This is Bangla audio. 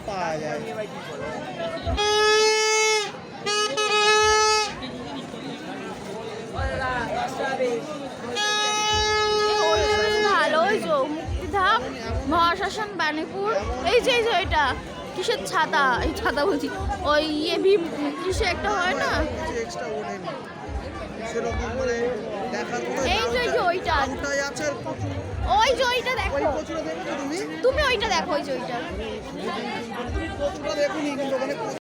পাওয়া যায় এই ওলটা বেশ ভালো ওই যে মুক্তিধাম মহাশ্মশান বাণীপুর এই যে এই যে কিসের ছাতা এই ছাতা বলছি ওই ইয়ে ভীম কিসে একটা হয় না এই যে ওইটা ওটাই আছে আর প্রচুর ওই যে ওইটা দেখো ওই কচুরা দেখছ তুমি? ওইটা দেখো ওই যে ওইটা।